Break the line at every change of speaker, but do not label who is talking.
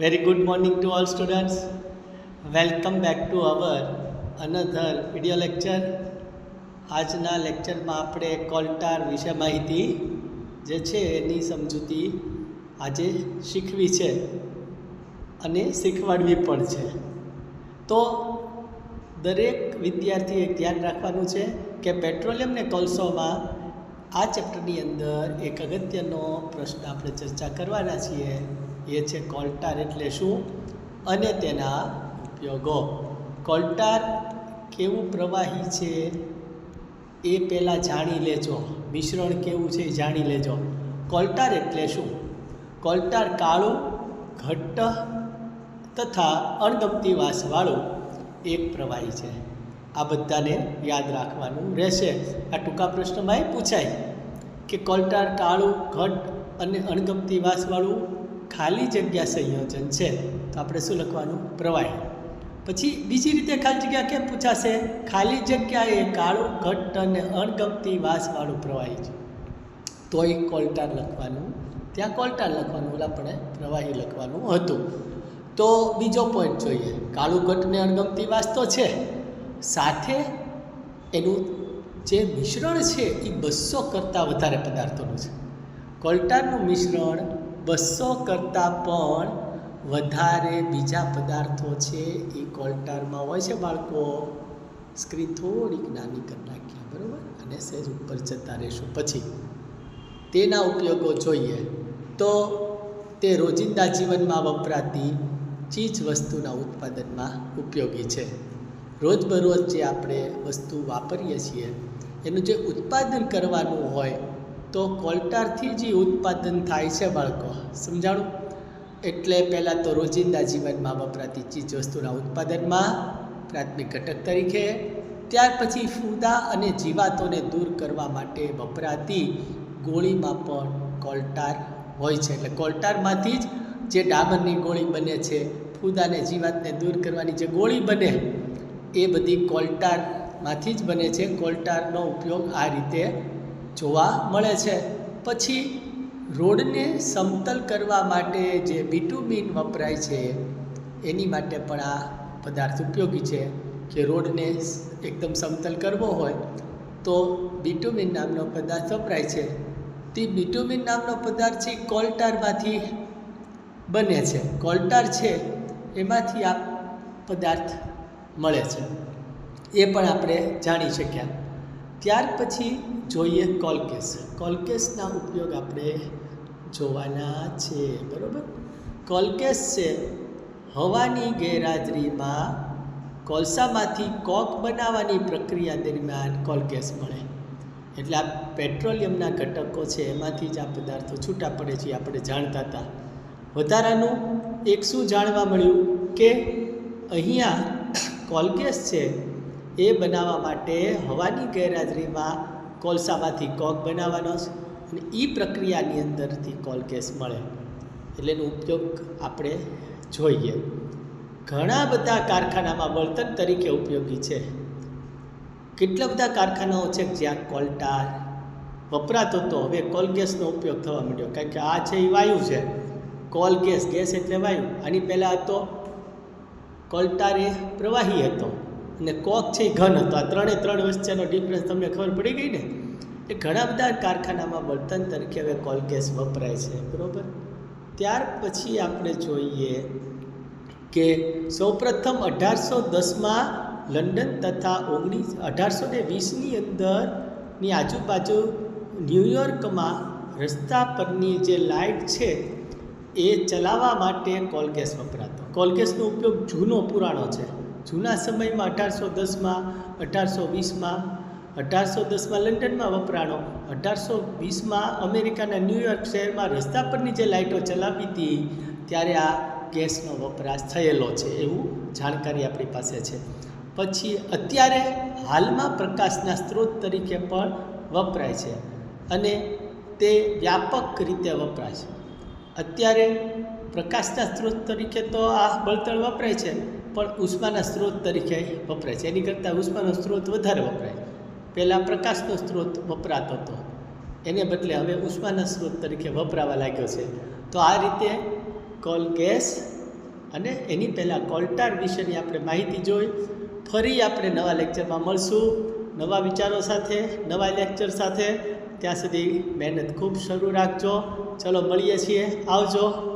Very good morning to all students. Welcome back to our another video lecture. આજના લેક્ચરમાં આપણે coal tar વિશે માહિતી જે છે એની સમજૂતી આજે શીખવી છે અને શીખવાડવી પણ છે તો દરેક વિદ્યાર્થીએ ધ્યાન રાખવાનું છે કે પેટ્રોલિયમ ને કોલસોમાં આ ચેપ્ટરની અંદર એક અગત્યનો પ્રશ્ન આપણે ચર્ચા કરવાના છીએ એ છે કોલ્ટાર એટલે શું? અને તેના ઉપયોગો. કોલ્ટાર કેવું પ્રવાહી છે? એ પહેલાં જાણી લેજો. મિશ્રણ કેવું છે એ જાણી લેજો. કોલ્ટાર એટલે શું? કોલ્ટાર કાળું, ઘટ્ટ તથા અણગમતી વાસવાળું એક પ્રવાહી છે. આ બધાને યાદ રાખવાનું રહેશે. આ ટૂંકા પ્રશ્નમાં એ પૂછાય કે કોલ્ટાર કાળું ઘટ અને અણગમતી વાસવાળું ખાલી જગ્યા સંયોજન છે. તો આપણે શું લખવાનું? પ્રવાહી. પછી બીજી રીતે ખાલી જગ્યા કેમ પૂછાશે? ખાલી જગ્યા એ કાળું, ઘટ્ટ અને અણગમતી વાસવાળું પ્રવાહી છે. તો એ કોલ્ટાર લખવાનું. ત્યાં કોલ્ટાર લખવાનું, ઓલા પણ પ્રવાહી લખવાનું હતું. તો બીજો પોઈન્ટ જોઈએ. કાળું, ઘટ્ટ ને અણગમતી વાસ તો છે. સાથે એનું જે મિશ્રણ છે એ બસો કરતાં વધારે પદાર્થોનું છે. કોલ્ટારનું મિશ્રણ બસો કરતાં પણ વધારે બીજા પદાર્થો છે એ કોલ્ટારમાં હોય છે બાળકો. સ્ક્રીન થોડીક નાની કરી નાખીએ, બરાબર? અને સહેજ ઉપર જતા રહીશું. પછી, તેના ઉપયોગો જોઈએ તો તે રોજિંદા જીવનમાં વપરાતી ચીજ વસ્તુના ઉત્પાદનમાં ઉપયોગી છે. રોજબરોજ જે આપણે વસ્તુ વાપરીએ છીએ, એનું જે ઉત્પાદન કરવાનું હોય તો કોલ્ટારથી જે ઉત્પાદન થાય છે બાળકો, સમજાણું? એટલે પહેલાં તો રોજિંદા જીવનમાં વપરાતી ચીજ વસ્તુના ઉત્પાદનમાં પ્રાથમિક ઘટક તરીકે, ત્યાર પછી ફૂદા અને જીવાતોને દૂર કરવા માટે વપરાતી ગોળીમાં પણ કોલ્ટાર હોય છે. એટલે કોલ્ટારમાંથી જ જે ડામરની ગોળી બને છે, ફૂદાને જીવાતને દૂર કરવાની જે ગોળી બને, એ બધી કોલ્ટારમાંથી જ બને છે. કોલ્ટારનો ઉપયોગ આ રીતે જોવા મળે છે. પછી રોડને સમતલ કરવા માટે જે બીટુમીન વપરાય છે, એની માટે પણ આ પદાર્થ ઉપયોગી છે. કે રોડને એકદમ સમતલ કરવો હોય, તો બીટુમીન નામનો પદાર્થ વપરાય છે. તે બીટુમીન નામનો પદાર્થ છે, કોલ્ટારમાંથી બને છે. કોલ્ટાર છે, એમાંથી આ પદાર્થ મળે છે. એ પણ આપણે જાણી શક્યા. ત્યાર પછી જોઈએ કોલકેસ કોલકેસના ઉપયોગ આપણે જોવાના છે, બરાબર? કોલકેસ છે, હવાની ગેરહાજરીમાં કોલસામાંથી કોક બનાવવાની પ્રક્રિયા દરમિયાન કોલકેસ મળે. એટલે આ પેટ્રોલિયમના ઘટકો છે, એમાંથી જ આ પદાર્થો છૂટા પડે છે આપણે જાણતા હતા. વધારાનું એક શું જાણવા મળ્યું કે અહીંયા કોલગેસ છે એ બનાવવા માટે હવાની ગેરહાજરીમાં કોલસામાંથી કોક બનાવવાનો છે અને એ પ્રક્રિયાની અંદરથી કોલગેસ મળે. એટલે એનો ઉપયોગ આપણે જોઈએ. ઘણા બધા કારખાનામાં બળતણ તરીકે ઉપયોગી છે. કેટલા બધા કારખાનાઓ છે જ્યાં કોલટાર વપરાતો હતો? હવે કોલગેસનો ઉપયોગ થવા માંડ્યો. કારણ કે આ છે એ વાયુ છે. કોલ ગેસ ગેસ એટલે વાયુ. આની પહેલાં હતો કોલટાર એ પ્રવાહી હતો. અને કોક છે એ ઘન હતો. ત્રણે ત્રણ વચ્ચેનો ડિફરન્સ તમને ખબર પડી ગઈ ને? એ ઘણા બધા કારખાનામાં બળતણ તરીકે હવે કોલગેસ વપરાય છે. બરાબર? ત્યાર પછી આપણે જોઈએ કે સૌપ્રથમ અઢારસો દસમાં લંડન તથા ઓગણીસ, અઢારસો ને વીસની અંદરની આજુબાજુ ન્યૂયોર્કમાં રસ્તા પરની જે લાઇટ છે એ ચલાવવા માટે કોલગેસ વપરાતો. કોલગેસનો ઉપયોગ જૂનો પુરાણો છે. જૂના સમયમાં અઢારસો દસમાં, અઢારસો વીસમાં, અઢારસો દસમાં લંડનમાં વપરાણો, અઢારસો વીસમાં અમેરિકાના ન્યૂયોર્ક શહેરમાં રસ્તા પરની જે લાઇટો ચલાવી હતી, ત્યારે આ ગેસનો વપરાશ થયેલો છે એવું જાણકારી આપણી પાસે છે. પછી અત્યારે હાલમાં પ્રકાશના સ્ત્રોત તરીકે પણ વપરાય છે અને તે વ્યાપક રીતે વપરાય છે. અત્યારે પ્રકાશના સ્ત્રોત તરીકે તો આ બળતણ વપરાય છે, પણ ઉષ્માના સ્ત્રોત તરીકે વપરાય છે. એની કરતાં ઉષ્માનો સ્ત્રોત વધારે વપરાય. પહેલાં પ્રકાશનો સ્ત્રોત વપરાતો હતો. એને બદલે હવે ઉષ્માના સ્ત્રોત તરીકે વપરાવા લાગ્યો છે. તો આ રીતે કોલ ગેસ અને એની પહેલાં કોલ્ટાર વિશેની આપણે માહિતી જોઈ. ફરી આપણે નવા લેક્ચરમાં મળશું. નવા વિચારો સાથે, નવા લેક્ચર સાથે. ત્યાં સુધી મહેનત ખૂબ શરૂ રાખજો. ચલો મળીએ છીએ. આવજો.